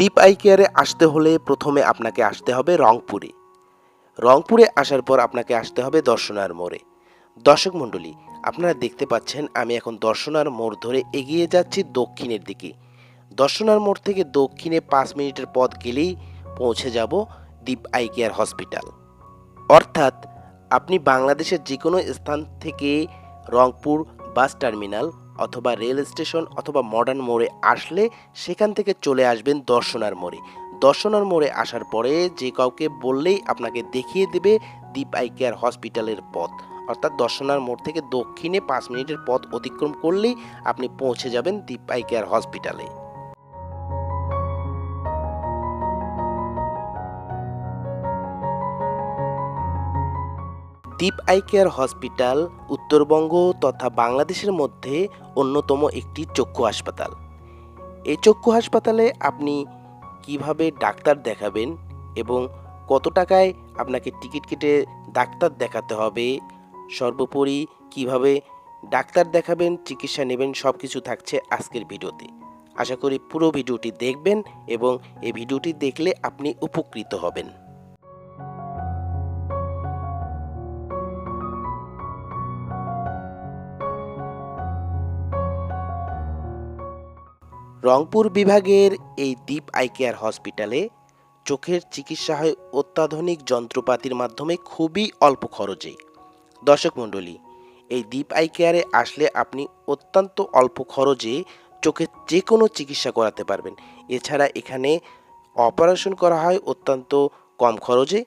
দীপ I কেয়ারে আসতে হলে প্রথমে আপনাকে আসতে হবে রংপুরে। রংপুরে আসার পর আপনাকে আসতে হবে দর্শনার মোড়ে। দর্শক মণ্ডলী, আপনারা দেখতে পাচ্ছেন আমি এখন দর্শনার মোড় ধরে এগিয়ে যাচ্ছি দক্ষিণের দিকে। দর্শনার মোড় থেকে দক্ষিণে পাঁচ মিনিটের পথ গেলেই পৌঁছে যাব দীপ আই কেয়ার হসপিটাল। অর্থাৎ আপনি বাংলাদেশের যে কোনো স্থান থেকে রংপুর বাস টার্মিনাল অথবা রেল স্টেশন অথবা মডার্ন মোড়ে আসলে সেখান থেকে চলে আসবেন দর্শনার মোড়ে। দর্শনার মোড়ে আসার পরে যে কাউকে বললেই আপনাকে দেখিয়ে দেবে দীপ আই কেয়ার হসপিটালের পথ। অর্থাৎ দর্শনার মোড় থেকে দক্ষিণে পাঁচ মিনিটের পথ অতিক্রম করলেই আপনি পৌঁছে যাবেন দীপ আই কেয়ার হসপিটালে Deep eye care hospital Uttarbanga তথা বাংলাদেশের মধ্যে অন্যতম একটি চক্ষু হাসপাতাল। এই চক্ষু হাসপাতালে আপনি কীভাবে ডাক্তার দেখাবেন এবং কত টাকায় আপনাকে টিকিট কেটে ডাক্তার দেখাতে হবে, সর্বোপরি কীভাবে ডাক্তার দেখাবেন, চিকিৎসা নেবেন সব কিছু থাকছে আজকের ভিডিওতে। আশা করি পুরো ভিডিওটি দেখবেন এবং এই ভিডিওটি দেখলে আপনি উপকৃত হবেন। রংপুর বিভাগের এই দ্বীপ আই কেয়ার হসপিটালে চোখের চিকিৎসা হয় অত্যাধুনিক যন্ত্রপাতির মাধ্যমে খুবই অল্প খরচে। দর্শক মণ্ডলী, এই দ্বীপ আই কেয়ারে আসলে আপনি অত্যন্ত অল্প খরচে চোখের যে কোনো চিকিৎসা করাতে পারবেন। এছাড়া এখানে অপারেশন করা হয় অত্যন্ত কম খরচে।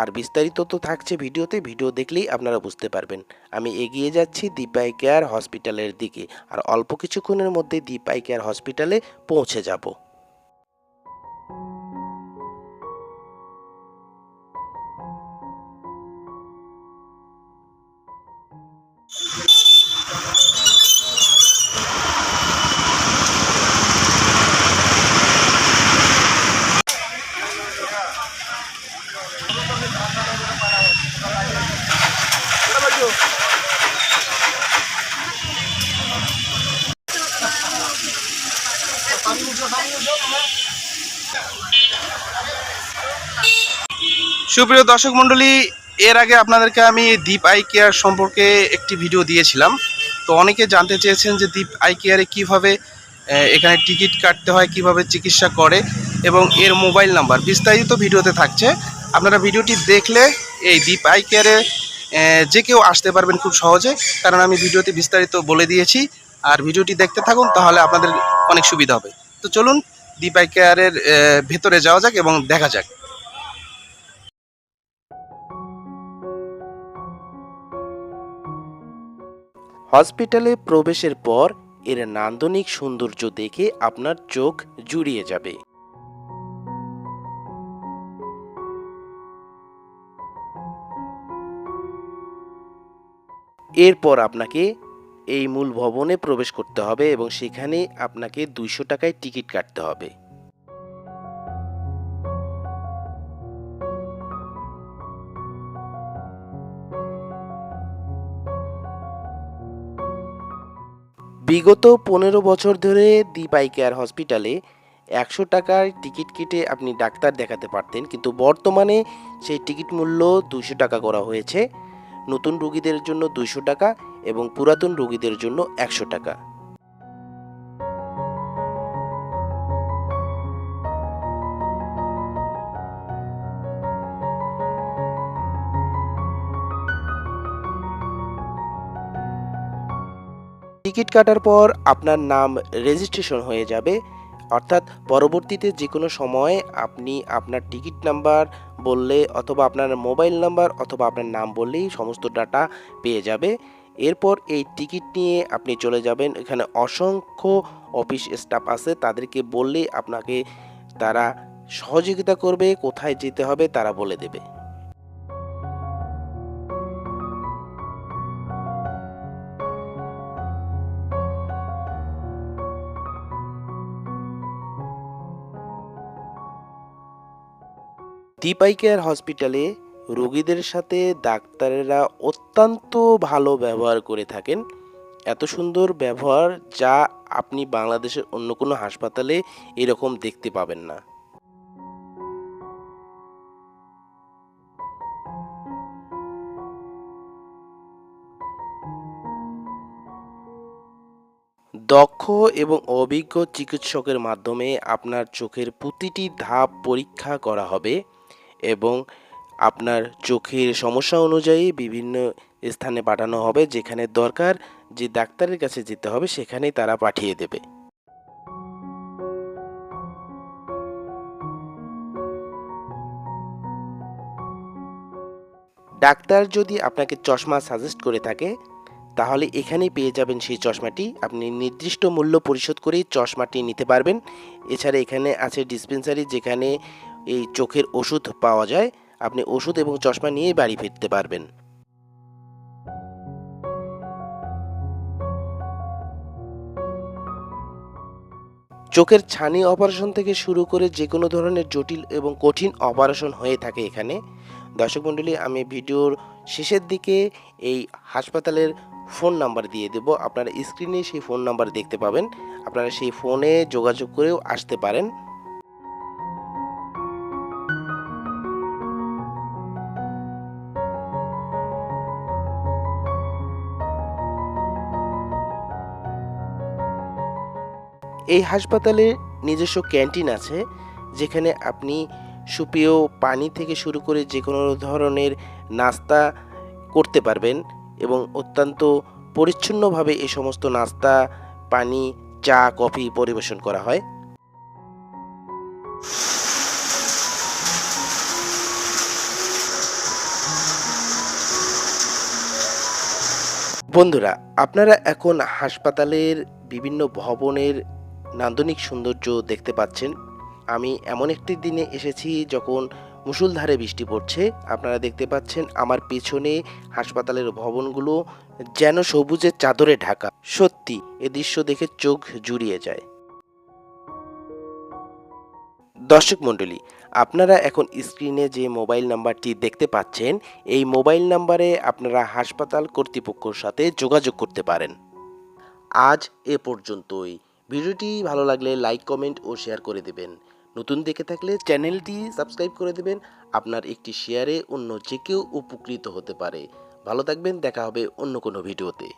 আর বিস্তারিত তো থাকছে ভিডিওতে, ভিডিও দেখলেই আপনারা বুঝতে পারবেন। আমি এগিয়ে যাচ্ছি দীপাই কেয়ার হসপিটালের দিকে, আর অল্প কিছুক্ষণের মধ্যে দীপাই কেয়ার হসপিটালে পৌঁছে যাব। সুপ্রিয় দর্শক মণ্ডলী, এর আগে আপনাদেরকে আমি দীপ আই কেয়ার সম্পর্কে একটি ভিডিও দিয়েছিলাম। তো অনেকে জানতে চেয়েছেন যে দীপ আই কেয়ারে কীভাবে এখানে টিকিট কাটতে হয়, কীভাবে চিকিৎসা করে এবং এর মোবাইল নাম্বার বিস্তারিত ভিডিওতে থাকছে। আপনারা ভিডিওটি দেখলে এই দীপ আই কেয়ারে যে কেউ আসতে পারবেন খুব সহজে, কারণ আমি ভিডিওতে বিস্তারিত বলে দিয়েছি। আর ভিডিওটি দেখতে থাকুন, তাহলে আপনাদের অনেক সুবিধা হবে। তো চলুন দীপ আই কেয়ারের ভেতরে যাওয়া যাক এবং দেখা যাক। হসপিটালে প্রবেশের পর এর নান্দনিক সৌন্দর্য দেখে আপনার চোখ জুড়িয়ে যাবে। এরপর আপনাকে এই মূল ভবনে প্রবেশ করতে হবে এবং সেখানে আপনাকে দুইশো টাকায় টিকিট কাটতে হবে। বিগত পনেরো বছর ধরে দীপাই কেয়ার হসপিটালে একশো টাকার টিকিট কেটে আপনি ডাক্তার দেখাতে পারতেন, কিন্তু বর্তমানে সেই টিকিট মূল্য দুশো টাকা করা হয়েছে। নতুন রুগীদের জন্য দুশো টাকা এবং পুরাতন রুগীদের জন্য একশো টাকা। টিকিট কাটার পর আপনার নাম রেজিস্ট্রেশন হয়ে যাবে। অর্থাৎ পরবর্তীতে যে কোনো সময় আপনি আপনার টিকিট নাম্বার বললে অথবা আপনার মোবাইল নাম্বার অথবা আপনার নাম বললেই সমস্ত ডাটা পেয়ে যাবে। এরপর এই টিকিট নিয়ে আপনি চলে যাবেন। এখানে অসংখ্য অফিস স্টাফ আছে, তাদেরকে বললেই আপনাকে তারা সহযোগিতা করবে, কোথায় যেতে হবে তারা বলে দেবে। দীপাই কেয়ার হসপিটালে রোগীদের সাথে ডাক্তারেরা অত্যন্ত ভালো ব্যবহার করে থাকেন। এত সুন্দর ব্যবহার যা আপনি বাংলাদেশের অন্য কোনো হাসপাতালে এরকম দেখতে পাবেন না। দক্ষ এবং অভিজ্ঞ চিকিৎসকের মাধ্যমে আপনার চোখের প্রতিটি ধাপ পরীক্ষা করা হবে। এবং আপনার চোখের সমস্যা অনুযায়ী বিভিন্ন স্থানে পাঠানো হবে, যেখানে দরকার যে ডাক্তারের কাছে যেতে হবে, সেখানেই তারা পাঠিয়ে দেবে। ডাক্তার যদি আপনাকে চশমা সাজেস্ট করে থাকে, তাহলে এখানেই পেয়ে যাবেন সেই চশমাটি। আপনি নির্দিষ্ট মূল্য পরিশোধ করেই চশমাটি নিতে পারবেন। এছাড়া এখানে আছে ডিসপেন্সারি যেখানে এই চোখের ওষুধ পাওয়া যায়, আপনি ওষুধ এবং চশমা নিয়েই বাড়ি ফিরতে পারবেন। চোখের ছানি অপারেশন থেকে শুরু করে যে কোনো ধরনের জটিল এবং কঠিন অপারেশন হয়ে থাকে এখানে। দর্শক মণ্ডলী, আমি ভিডিওর শেষের দিকে এই হাসপাতালের ফোন নাম্বার দিয়ে দেব। আপনারা স্ক্রিনে সেই ফোন নাম্বার দেখতে পাবেন। আপনারা সেই ফোনে যোগাযোগ করেও আসতে পারেন। এই হাসপাতালে নিজস্ব ক্যান্টিন আছে, যেখানে আপনি সুপেয় পানি থেকে শুরু করে যে কোনো ধরনের নাস্তা করতে পারবেন এবং অত্যন্ত পরিচ্ছন্নভাবে এই সমস্ত নাস্তা, পানি, চা, কফি পরিবেশন করা হয়। বন্ধুরা, আপনারা এখন হাসপাতালের বিভিন্ন ভবনের নান্দনিক সৌন্দর্য দেখতে পাচ্ছেন। আমি এমন একটি দিনে এসেছি যখন মুষলধারে বৃষ্টি পড়ছে। আপনারা দেখতে পাচ্ছেন আমার পেছনে হাসপাতালের ভবনগুলো যেন সবুজের চাদরে ঢাকা। সত্যি, এ দৃশ্য দেখে চোখ জুড়িয়ে যায়। দর্শক মণ্ডলী, আপনারা এখন স্ক্রিনে যে মোবাইল নাম্বারটি দেখতে পাচ্ছেন, এই মোবাইল নাম্বারে আপনারা হাসপাতাল কর্তৃপক্ষের সাথে যোগাযোগ করতে পারেন। আজ এ পর্যন্তই। ভিডিওটি ভালো লাগলে লাইক, কমেন্ট ও শেয়ার করে দেবেন। নতুন দেখে থাকলে চ্যানেলটি সাবস্ক্রাইব করে দেবেন। আপনার একটি শেয়ারে অন্য যে কেউ উপকৃত হতে পারে। ভালো থাকবেন, দেখা হবে অন্য কোনো ভিডিওতে।